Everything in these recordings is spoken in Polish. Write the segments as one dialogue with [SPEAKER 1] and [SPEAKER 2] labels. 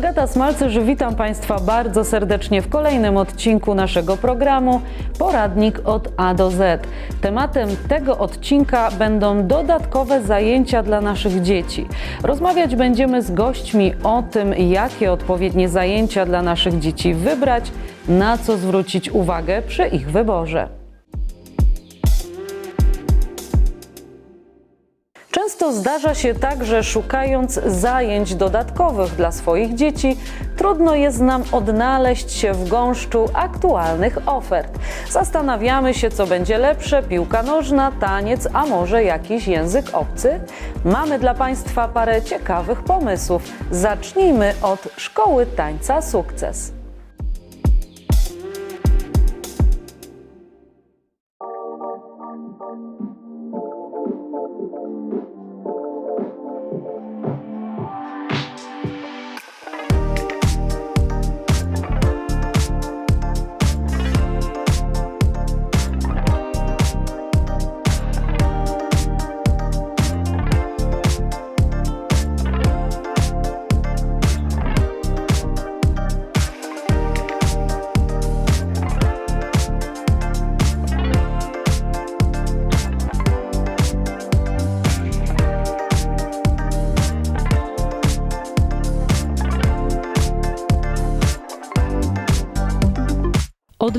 [SPEAKER 1] Agata Smalcerz, witam Państwa bardzo serdecznie w kolejnym odcinku naszego programu Poradnik od A do Z. Tematem tego odcinka będą dodatkowe zajęcia dla naszych dzieci. Rozmawiać będziemy z gośćmi o tym, jakie odpowiednie zajęcia dla naszych dzieci wybrać, na co zwrócić uwagę przy ich wyborze. Często zdarza się tak, że szukając zajęć dodatkowych dla swoich dzieci, trudno jest nam odnaleźć się w gąszczu aktualnych ofert. Zastanawiamy się, co będzie lepsze: piłka nożna, taniec, a może jakiś język obcy? Mamy dla Państwa parę ciekawych pomysłów. Zacznijmy od Szkoły Tańca Sukces.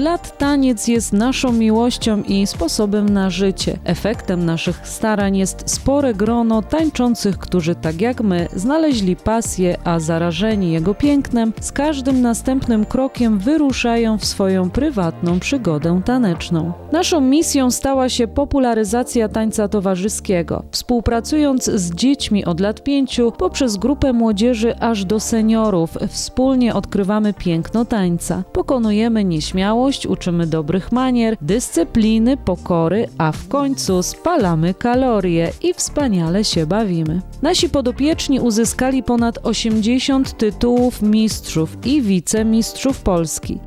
[SPEAKER 1] Lat taniec jest naszą miłością i sposobem na życie. Efektem naszych starań jest spore grono tańczących, którzy tak jak my znaleźli pasję, a zarażeni jego pięknem, z każdym następnym krokiem wyruszają w swoją prywatną przygodę taneczną. Naszą misją stała się popularyzacja tańca towarzyskiego. Współpracując z dziećmi od lat pięciu, poprzez grupę młodzieży aż do seniorów, wspólnie odkrywamy piękno tańca. Pokonujemy nieśmiałość, uczymy dobrych manier, dyscypliny, pokory, a w końcu spalamy kalorie i wspaniale się bawimy. Nasi podopieczni uzyskali ponad 80 tytułów mistrzów i wicemistrzów Polski.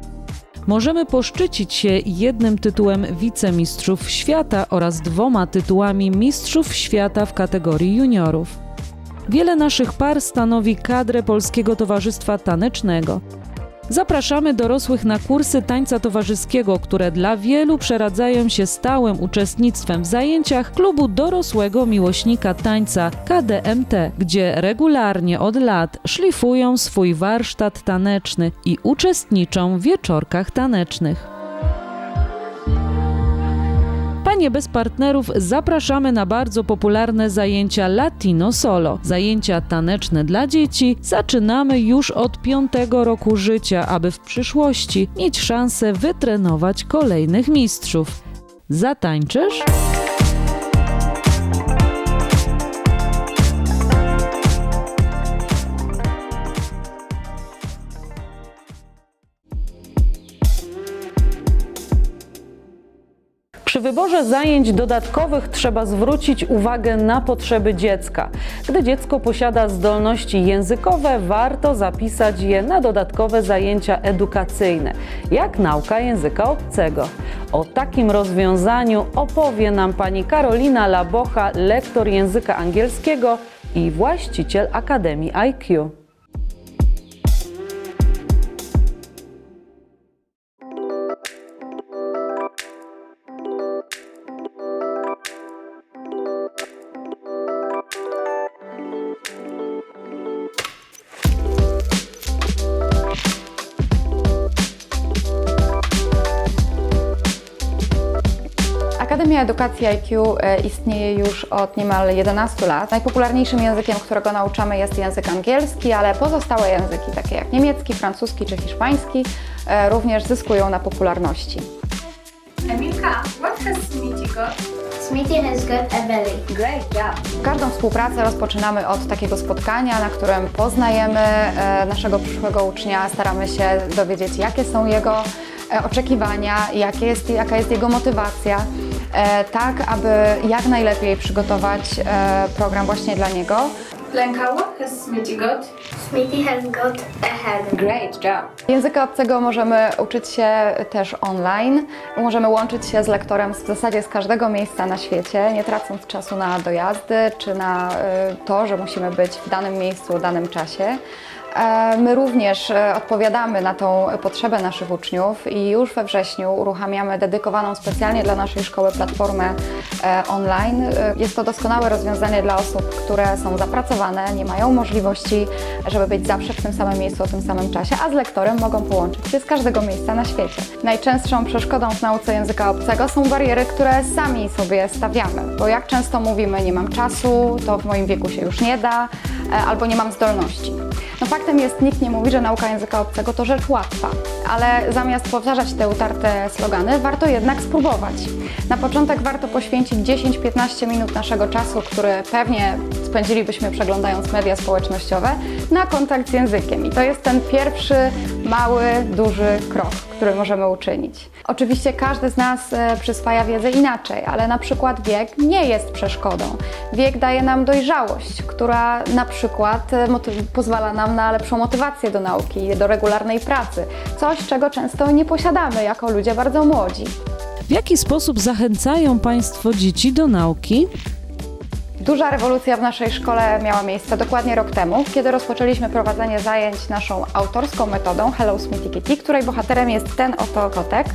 [SPEAKER 1] Możemy poszczycić się jednym tytułem wicemistrzów świata oraz dwoma tytułami mistrzów świata w kategorii juniorów. Wiele naszych par stanowi kadrę Polskiego Towarzystwa Tanecznego. Zapraszamy dorosłych na kursy tańca towarzyskiego, które dla wielu przeradzają się stałym uczestnictwem w zajęciach klubu dorosłego miłośnika tańca KDMT, gdzie regularnie od lat szlifują swój warsztat taneczny i uczestniczą w wieczorkach tanecznych. Panie bez partnerów zapraszamy na bardzo popularne zajęcia Latino Solo. Zajęcia taneczne dla dzieci zaczynamy już od piątego roku życia, aby w przyszłości mieć szansę wytrenować kolejnych mistrzów. Zatańczysz? Przy wyborze zajęć dodatkowych trzeba zwrócić uwagę na potrzeby dziecka. Gdy dziecko posiada zdolności językowe, warto zapisać je na dodatkowe zajęcia edukacyjne, jak nauka języka obcego. O takim rozwiązaniu opowie nam pani Karolina Labocha, lektor języka angielskiego i właściciel Akademii IQ.
[SPEAKER 2] Akademia Edukacji IQ e, istnieje już od niemal 11 lat. Najpopularniejszym językiem, którego nauczamy jest język angielski, ale pozostałe języki takie jak niemiecki, francuski czy hiszpański e, również zyskują na popularności.
[SPEAKER 3] Emilka, what has Smitty got?
[SPEAKER 4] Smithy has got a belly.
[SPEAKER 3] Great job.
[SPEAKER 2] Każdą współpracę rozpoczynamy od takiego spotkania, na którym poznajemy e, naszego przyszłego ucznia, staramy się dowiedzieć, jakie są jego oczekiwania, jakie jest, jaka jest jego motywacja, tak aby jak najlepiej przygotować e, program właśnie dla niego.
[SPEAKER 3] Lenka, what has Smitty got?
[SPEAKER 4] Smithy has got a head.
[SPEAKER 3] Great job.
[SPEAKER 2] Języka obcego możemy uczyć się też online. Możemy łączyć się z lektorem w zasadzie z każdego miejsca na świecie, nie tracąc czasu na dojazdy czy na y, to, że musimy być w danym miejscu, w danym czasie. E, My również e, odpowiadamy na tą potrzebę naszych uczniów i już we wrześniu uruchamiamy dedykowaną specjalnie dla naszej szkoły platformę e, online. Jest to doskonałe rozwiązanie dla osób, które są zapracowane, nie mają możliwości, żeby być zawsze w tym samym miejscu o tym samym czasie, a z lektorem mogą połączyć się z każdego miejsca na świecie. Najczęstszą przeszkodą w nauce języka obcego są bariery, które sami sobie stawiamy, bo jak często mówimy, nie mam czasu, to w moim wieku się już nie da, albo nie mam zdolności. No faktem jest, nikt nie mówi, że nauka języka obcego to rzecz łatwa, ale zamiast powtarzać te utarte slogany, warto jednak spróbować. Na początek warto poświęcić 10-15 minut naszego czasu, który pewnie spędzilibyśmy przeglądając media społecznościowe, na kontakt z językiem. I to jest ten pierwszy, mały, duży krok, który możemy uczynić. Oczywiście każdy z nas e, przyswaja wiedzę inaczej, ale na przykład wiek nie jest przeszkodą. Wiek daje nam dojrzałość, która na przykład e, pozwala nam na lepszą motywację do nauki, do regularnej pracy. Coś, czego często nie posiadamy jako ludzie bardzo młodzi.
[SPEAKER 1] W jaki sposób zachęcają Państwo dzieci do nauki?
[SPEAKER 2] Duża rewolucja w naszej szkole miała miejsce dokładnie rok temu, kiedy rozpoczęliśmy prowadzenie zajęć naszą autorską metodą Hello Smithy Kitty, której bohaterem jest ten oto kotek.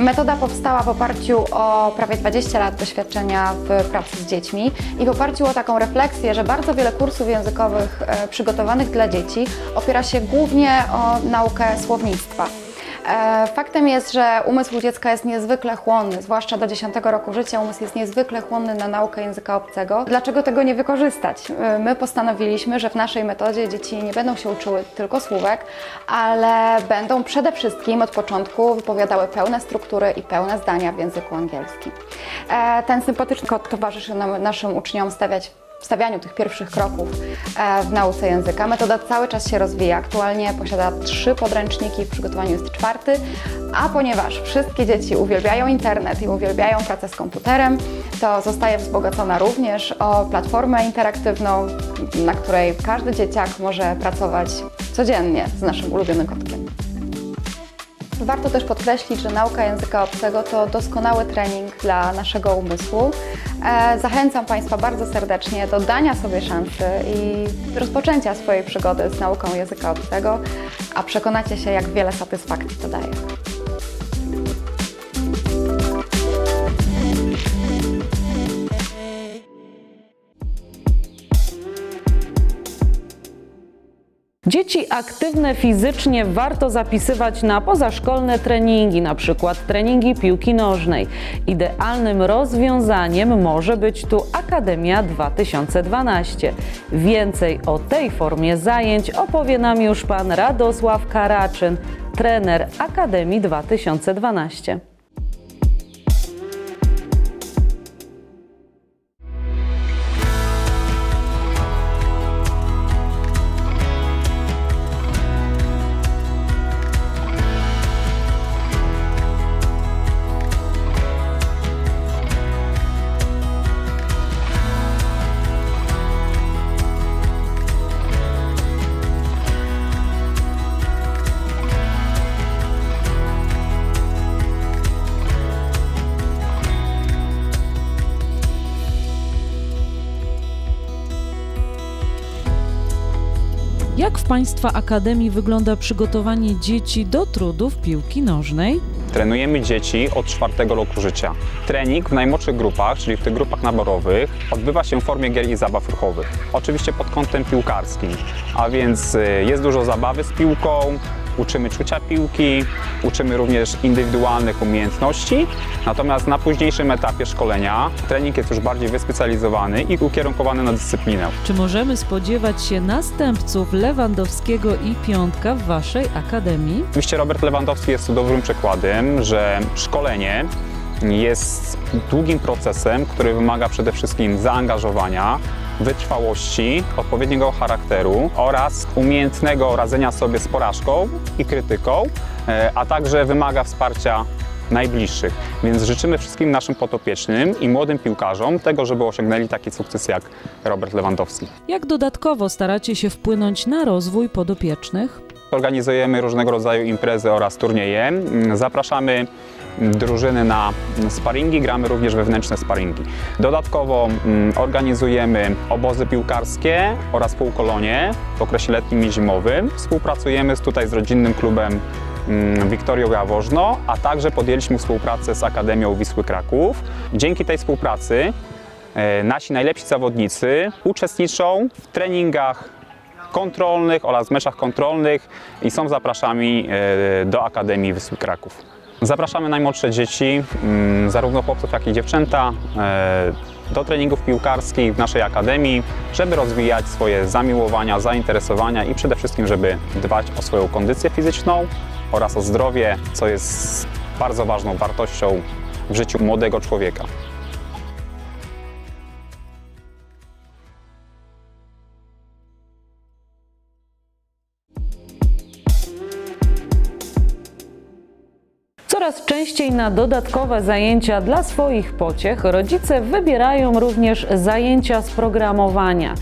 [SPEAKER 2] Metoda powstała w oparciu o prawie 20 lat doświadczenia w pracy z dziećmi i w oparciu o taką refleksję, że bardzo wiele kursów językowych e, przygotowanych dla dzieci opiera się głównie o naukę słownictwa. E, Faktem jest, że umysł dziecka jest niezwykle chłonny, zwłaszcza do 10 roku życia umysł jest niezwykle chłonny na naukę języka obcego. Dlaczego tego nie wykorzystać? E, My postanowiliśmy, że w naszej metodzie dzieci nie będą się uczyły tylko słówek, ale będą przede wszystkim od początku wypowiadały pełne struktury i pełne zdania w języku angielskim. E, Ten sympatyczny kod towarzyszy nam, naszym uczniom stawiać stawianiu tych pierwszych kroków e, w nauce języka. Metoda cały czas się rozwija. Aktualnie posiada trzy podręczniki, w przygotowaniu jest czwarty, a ponieważ wszystkie dzieci uwielbiają internet i uwielbiają pracę z komputerem, to zostaje wzbogacona również o platformę interaktywną, na której każdy dzieciak może pracować codziennie z naszym ulubionym kotkiem. Warto też podkreślić, że nauka języka obcego to doskonały trening dla naszego umysłu. E, Zachęcam Państwa bardzo serdecznie do dania sobie szansy i rozpoczęcia swojej przygody z nauką języka obcego, a przekonacie się, jak wiele satysfakcji to daje.
[SPEAKER 1] Dzieci aktywne fizycznie warto zapisywać na pozaszkolne treningi, na przykład treningi piłki nożnej. Idealnym rozwiązaniem może być tu Akademia 2012. Więcej o tej formie zajęć opowie nam już pan Radosław Karaczyn, trener Akademii 2012. Jak w Państwa Akademii wygląda przygotowanie dzieci do trudów piłki nożnej?
[SPEAKER 5] Trenujemy dzieci od czwartego roku życia. Trening w najmłodszych grupach, czyli w tych grupach naborowych, odbywa się w formie gier i zabaw ruchowych. Oczywiście pod kątem piłkarskim, a więc y, jest dużo zabawy z piłką, uczymy czucia piłki, uczymy również indywidualnych umiejętności. Natomiast na późniejszym etapie szkolenia trening jest już bardziej wyspecjalizowany i ukierunkowany na dyscyplinę.
[SPEAKER 1] Czy możemy spodziewać się następców Lewandowskiego i Piątka w Waszej Akademii?
[SPEAKER 5] Oczywiście Robert Lewandowski jest tu dobrym przykładem, że szkolenie jest długim procesem, który wymaga przede wszystkim zaangażowania, wytrwałości, odpowiedniego charakteru oraz umiejętnego radzenia sobie z porażką i krytyką, e, a także wymaga wsparcia najbliższych. Więc życzymy wszystkim naszym podopiecznym i młodym piłkarzom tego, żeby osiągnęli taki sukces jak Robert Lewandowski.
[SPEAKER 1] Jak dodatkowo staracie się wpłynąć na rozwój podopiecznych?
[SPEAKER 5] Organizujemy różnego rodzaju imprezy oraz turnieje. Zapraszamy drużyny na sparingi, gramy również wewnętrzne sparingi. Dodatkowo mm, organizujemy obozy piłkarskie oraz półkolonie w okresie letnim i zimowym. Współpracujemy tutaj z rodzinnym klubem mm, Wiktorią Jaworzno, a także podjęliśmy współpracę z Akademią Wisły Kraków. Dzięki tej współpracy e, nasi najlepsi zawodnicy uczestniczą w treningach kontrolnych oraz meczach kontrolnych i są zapraszani e, do Akademii Wisły Kraków. Zapraszamy najmłodsze dzieci, mm, zarówno chłopców, jak i dziewczęta, e, do treningów piłkarskich w naszej akademii, żeby rozwijać swoje zamiłowania, zainteresowania i przede wszystkim, żeby dbać o swoją kondycję fizyczną oraz o zdrowie, co jest bardzo ważną wartością w życiu młodego człowieka.
[SPEAKER 1] Częściej na dodatkowe zajęcia dla swoich pociech rodzice wybierają również zajęcia z programowania.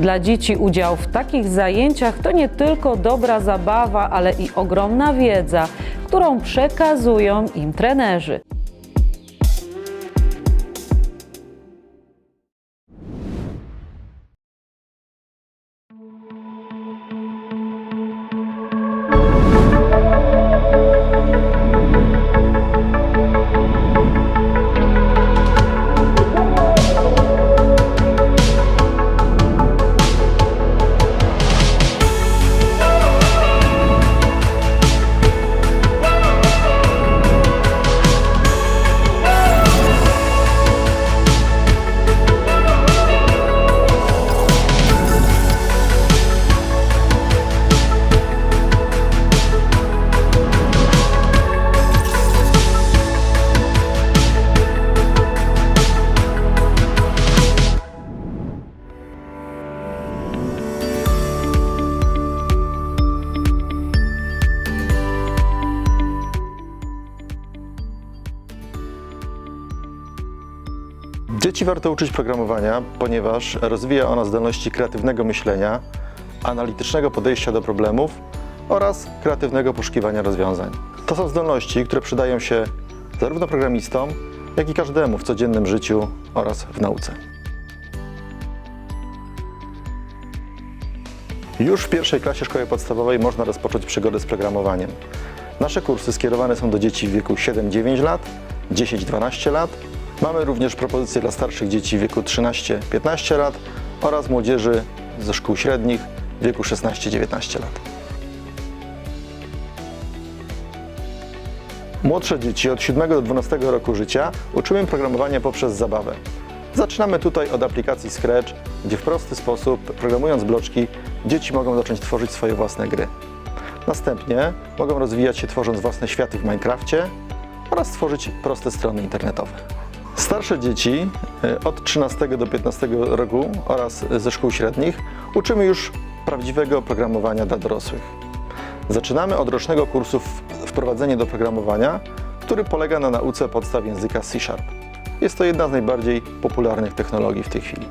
[SPEAKER 1] Dla dzieci udział w takich zajęciach to nie tylko dobra zabawa, ale i ogromna wiedza, którą przekazują im trenerzy.
[SPEAKER 6] Warto uczyć programowania, ponieważ rozwija ona zdolności kreatywnego myślenia, analitycznego podejścia do problemów oraz kreatywnego poszukiwania rozwiązań. To są zdolności, które przydają się zarówno programistom, jak i każdemu w codziennym życiu oraz w nauce. Już w pierwszej klasie szkoły podstawowej można rozpocząć przygodę z programowaniem. Nasze kursy skierowane są do dzieci w wieku 7-9 lat, 10-12 lat. Mamy również propozycje dla starszych dzieci w wieku 13-15 lat oraz młodzieży ze szkół średnich w wieku 16-19 lat. Młodsze dzieci od 7 do 12 roku życia uczymy programowania poprzez zabawę. Zaczynamy tutaj od aplikacji Scratch, gdzie w prosty sposób, programując bloczki, dzieci mogą zacząć tworzyć swoje własne gry. Następnie mogą rozwijać się tworząc własne światy w Minecrafcie oraz tworzyć proste strony internetowe. Starsze dzieci y, od 13 do 15 roku oraz ze szkół średnich uczymy już prawdziwego programowania dla dorosłych. Zaczynamy od rocznego kursu Wprowadzenie do programowania, który polega na nauce podstaw języka C Sharp. Jest to jedna z najbardziej popularnych technologii w tej chwili.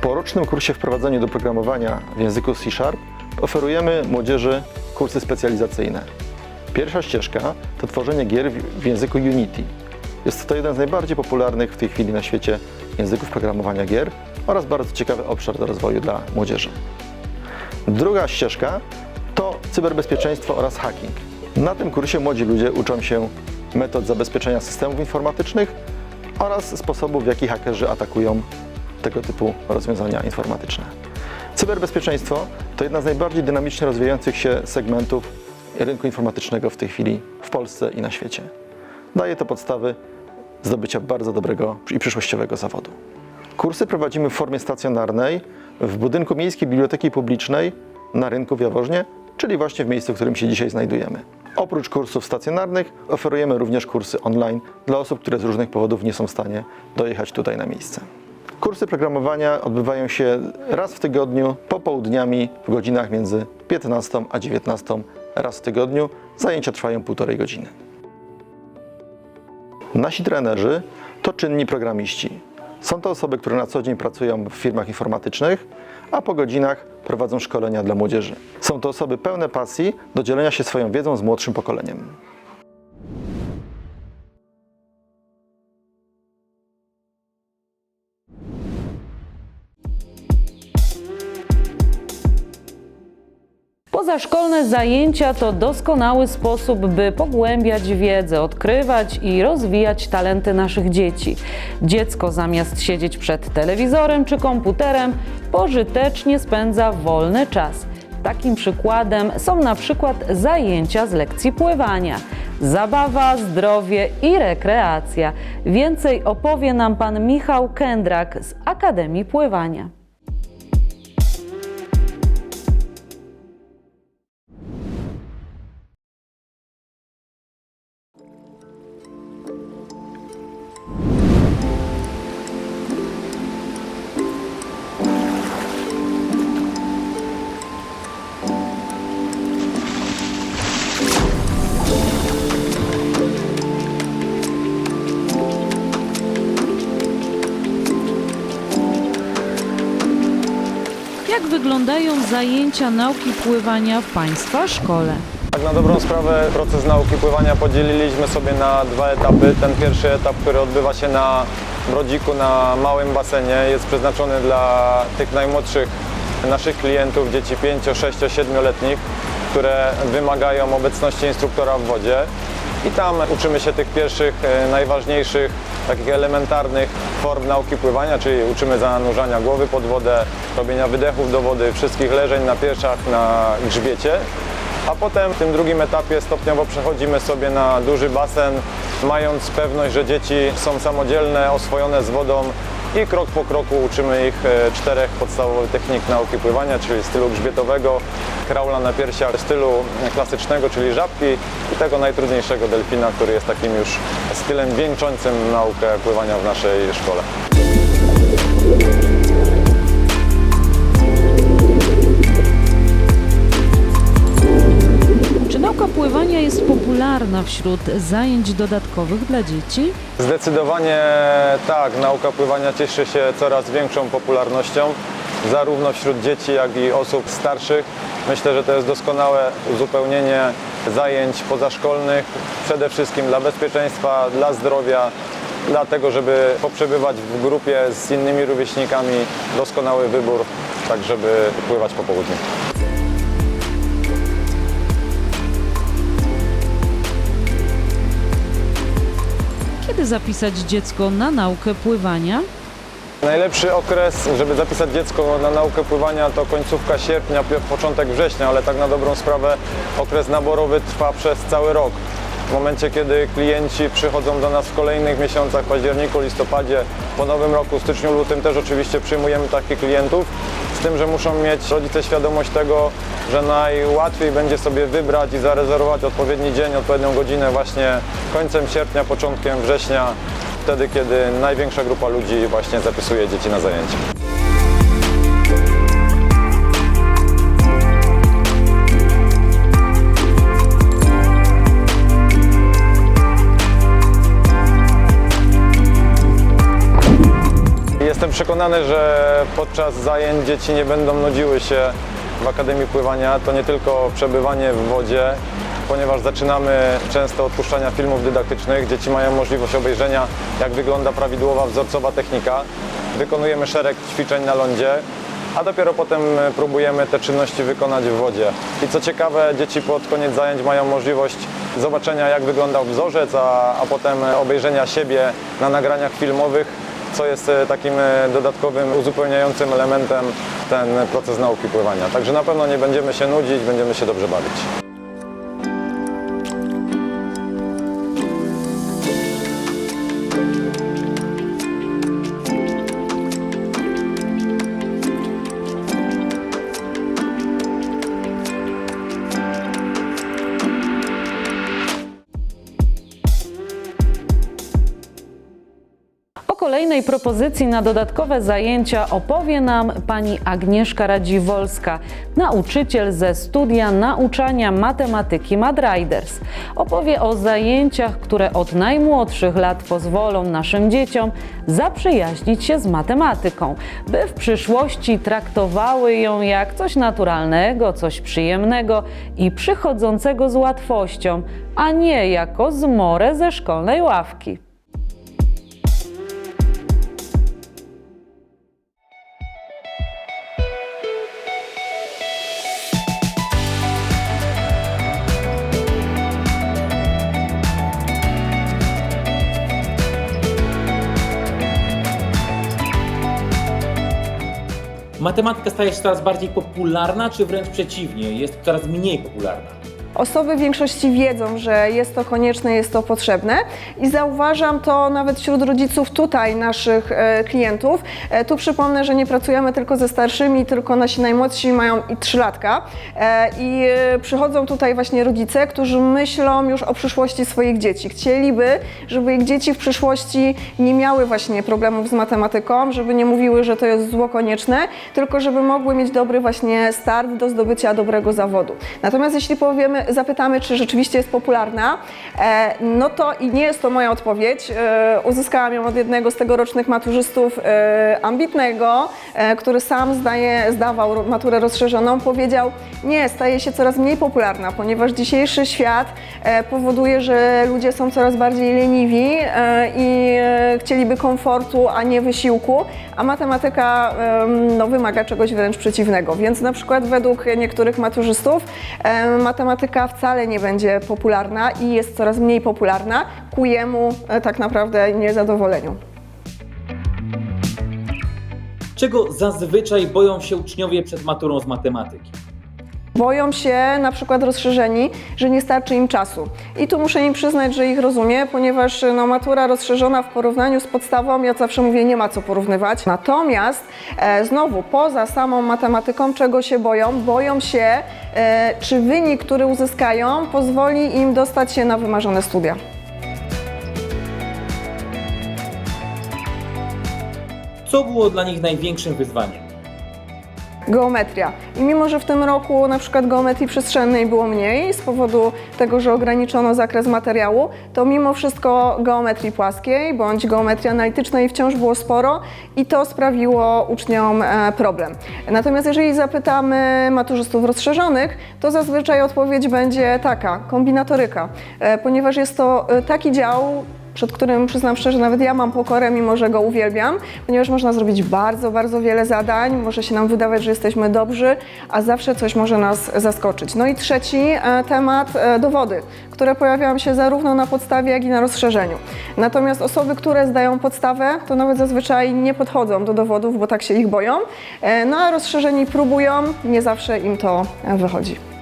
[SPEAKER 6] Po rocznym kursie Wprowadzenie do programowania w języku C Sharp oferujemy młodzieży kursy specjalizacyjne. Pierwsza ścieżka to tworzenie gier w języku Unity. Jest to jeden z najbardziej popularnych w tej chwili na świecie języków programowania gier oraz bardzo ciekawy obszar do rozwoju dla młodzieży. Druga ścieżka to cyberbezpieczeństwo oraz hacking. Na tym kursie młodzi ludzie uczą się metod zabezpieczenia systemów informatycznych oraz sposobów, w jaki hakerzy atakują tego typu rozwiązania informatyczne. Cyberbezpieczeństwo to jedna z najbardziej dynamicznie rozwijających się segmentów rynku informatycznego w tej chwili w Polsce i na świecie. Daje to podstawy zdobycia bardzo dobrego i przyszłościowego zawodu. Kursy prowadzimy w formie stacjonarnej w budynku Miejskiej Biblioteki Publicznej na rynku w Jaworznie, czyli właśnie w miejscu, w którym się dzisiaj znajdujemy. Oprócz kursów stacjonarnych oferujemy również kursy online dla osób, które z różnych powodów nie są w stanie dojechać tutaj na miejsce. Kursy programowania odbywają się raz w tygodniu, popołudniami w godzinach między 15 a 19 raz w tygodniu. Zajęcia trwają półtorej godziny. Nasi trenerzy to czynni programiści. Są to osoby, które na co dzień pracują w firmach informatycznych, a po godzinach prowadzą szkolenia dla młodzieży. Są to osoby pełne pasji do dzielenia się swoją wiedzą z młodszym pokoleniem.
[SPEAKER 1] Pozaszkolne zajęcia to doskonały sposób, by pogłębiać wiedzę, odkrywać i rozwijać talenty naszych dzieci. Dziecko zamiast siedzieć przed telewizorem czy komputerem, pożytecznie spędza wolny czas. Takim przykładem są na przykład zajęcia z lekcji pływania. Zabawa, zdrowie i rekreacja. Więcej opowie nam pan Michał Kędrak z Akademii Pływania. Wyglądają zajęcia nauki pływania w Państwa szkole?
[SPEAKER 7] Tak na dobrą sprawę proces nauki pływania podzieliliśmy sobie na dwa etapy. Ten pierwszy etap, który odbywa się na Brodziku na małym basenie jest przeznaczony dla tych najmłodszych naszych klientów, dzieci 5, 6, 7-letnich, które wymagają obecności instruktora w wodzie. I tam uczymy się tych pierwszych, e, najważniejszych, takich elementarnych form nauki pływania, czyli uczymy zanurzania głowy pod wodę, robienia wydechów do wody, wszystkich leżeń na piersiach, na grzbiecie. A potem w tym drugim etapie stopniowo przechodzimy sobie na duży basen, mając pewność, że dzieci są samodzielne, oswojone z wodą i krok po kroku uczymy ich e, czterech podstawowych technik nauki pływania, czyli stylu grzbietowego, kraula na piersiach, stylu klasycznego, czyli żabki i tego najtrudniejszego delfina, który jest takim już stylem wieńczącym naukę pływania w naszej szkole.
[SPEAKER 1] Pływania jest popularna wśród zajęć dodatkowych dla dzieci?
[SPEAKER 7] Zdecydowanie tak, nauka pływania cieszy się coraz większą popularnością, zarówno wśród dzieci, jak i osób starszych. Myślę, że to jest doskonałe uzupełnienie zajęć pozaszkolnych, przede wszystkim dla bezpieczeństwa, dla zdrowia, dlatego, żeby poprzebywać w grupie z innymi rówieśnikami, doskonały wybór, tak żeby pływać po południu.
[SPEAKER 1] Zapisać dziecko na naukę pływania?
[SPEAKER 7] Najlepszy okres, żeby zapisać dziecko na naukę pływania to końcówka sierpnia, początek września, ale tak na dobrą sprawę okres naborowy trwa przez cały rok. W momencie, kiedy klienci przychodzą do nas w kolejnych miesiącach, październiku, listopadzie, po nowym roku, styczniu, lutym też oczywiście przyjmujemy takich klientów, tym, że muszą mieć rodzice świadomość tego, że najłatwiej będzie sobie wybrać i zarezerwować odpowiedni dzień, odpowiednią godzinę właśnie końcem sierpnia, początkiem września, wtedy, kiedy największa grupa ludzi właśnie zapisuje dzieci na zajęcia. Jestem przekonany, że podczas zajęć dzieci nie będą nudziły się w Akademii Pływania. To nie tylko przebywanie w wodzie, ponieważ zaczynamy często od puszczania filmów dydaktycznych. Dzieci mają możliwość obejrzenia, jak wygląda prawidłowa, wzorcowa technika. Wykonujemy szereg ćwiczeń na lądzie, a dopiero potem próbujemy te czynności wykonać w wodzie. I co ciekawe, dzieci pod koniec zajęć mają możliwość zobaczenia, jak wyglądał wzorzec, a, a potem obejrzenia siebie na nagraniach filmowych co jest e, takim e, dodatkowym, uzupełniającym elementem ten proces nauki pływania. Także na pewno nie będziemy się nudzić, będziemy się dobrze bawić.
[SPEAKER 1] Kolejnej propozycji na dodatkowe zajęcia opowie nam pani Agnieszka Radziwolska, nauczyciel ze studia nauczania matematyki Madriders. Opowie o zajęciach, które od najmłodszych lat pozwolą naszym dzieciom zaprzyjaźnić się z matematyką, by w przyszłości traktowały ją jak coś naturalnego, coś przyjemnego i przychodzącego z łatwością, a nie jako zmorę ze szkolnej ławki.
[SPEAKER 8] Matematyka staje się coraz bardziej popularna, czy wręcz przeciwnie, jest coraz mniej popularna?
[SPEAKER 9] Osoby w większości wiedzą, że jest to konieczne, jest to potrzebne i zauważam to nawet wśród rodziców tutaj naszych e, klientów. E, tu przypomnę, że nie pracujemy tylko ze starszymi, tylko nasi najmłodsi mają i trzylatka e, i przychodzą tutaj właśnie rodzice, którzy myślą już o przyszłości swoich dzieci. Chcieliby, żeby ich dzieci w przyszłości nie miały właśnie problemów z matematyką, żeby nie mówiły, że to jest zło konieczne, tylko żeby mogły mieć dobry właśnie start do zdobycia dobrego zawodu. Natomiast jeśli powiemy, zapytamy, czy rzeczywiście jest popularna, e, no to i nie jest to moja odpowiedź. E, uzyskałam ją od jednego z tegorocznych maturzystów e, ambitnego, który sam zdaje, zdawał maturę rozszerzoną. Powiedział, nie, staje się coraz mniej popularna, ponieważ dzisiejszy świat powoduje, że ludzie są coraz bardziej leniwi i chcieliby komfortu, a nie wysiłku, a matematyka em, no, wymaga czegoś wręcz przeciwnego. Więc na przykład według niektórych maturzystów em, wcale nie będzie popularna i jest coraz mniej popularna ku jemu e, tak naprawdę niezadowoleniu.
[SPEAKER 8] Czego zazwyczaj boją się uczniowie przed maturą z matematyki?
[SPEAKER 9] Boją się na przykład rozszerzeni, że nie starczy im czasu. I tu muszę im przyznać, że ich rozumiem, ponieważ no, matura rozszerzona w porównaniu z podstawą, ja zawsze mówię, nie ma co porównywać. Natomiast e, znowu, poza samą matematyką, czego się boją? Boją się, e, czy wynik, który uzyskają, pozwoli im dostać się na wymarzone studia.
[SPEAKER 8] Co było dla nich największym wyzwaniem?
[SPEAKER 9] Geometria. I mimo, że w tym roku na przykład geometrii przestrzennej było mniej z powodu tego, że ograniczono zakres materiału, to mimo wszystko geometrii płaskiej bądź geometrii analitycznej wciąż było sporo i to sprawiło uczniom e, problem. Natomiast jeżeli zapytamy maturzystów rozszerzonych, to zazwyczaj odpowiedź będzie taka, kombinatoryka, e, ponieważ jest to e, taki dział, przed którym przyznam szczerze, nawet ja mam pokorę, mimo że go uwielbiam, ponieważ można zrobić bardzo, bardzo wiele zadań, może się nam wydawać, że jesteśmy dobrzy, a zawsze coś może nas zaskoczyć. No i trzeci e, temat, e, dowody, które pojawiają się zarówno na podstawie, jak i na rozszerzeniu. Natomiast osoby, które zdają podstawę, to nawet zazwyczaj nie podchodzą do dowodów, bo tak się ich boją, e, no a rozszerzeni próbują, nie zawsze im to wychodzi.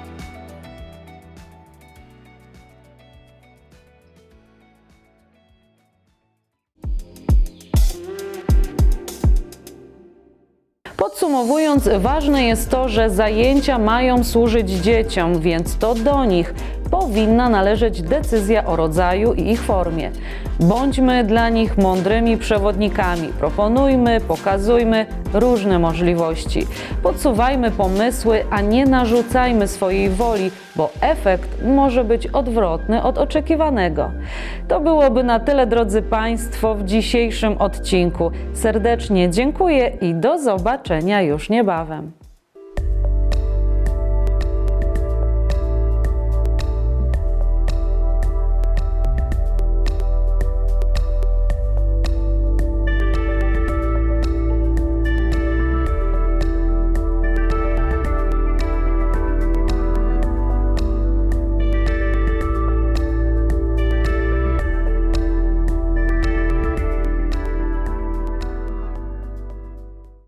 [SPEAKER 1] Podsumowując, ważne jest to, że zajęcia mają służyć dzieciom, więc to do nich powinna należeć decyzja o rodzaju i ich formie. Bądźmy dla nich mądrymi przewodnikami, proponujmy, pokazujmy różne możliwości. Podsuwajmy pomysły, a nie narzucajmy swojej woli, bo efekt może być odwrotny od oczekiwanego. To byłoby na tyle, drodzy Państwo, w dzisiejszym odcinku. Serdecznie dziękuję i do zobaczenia już niebawem.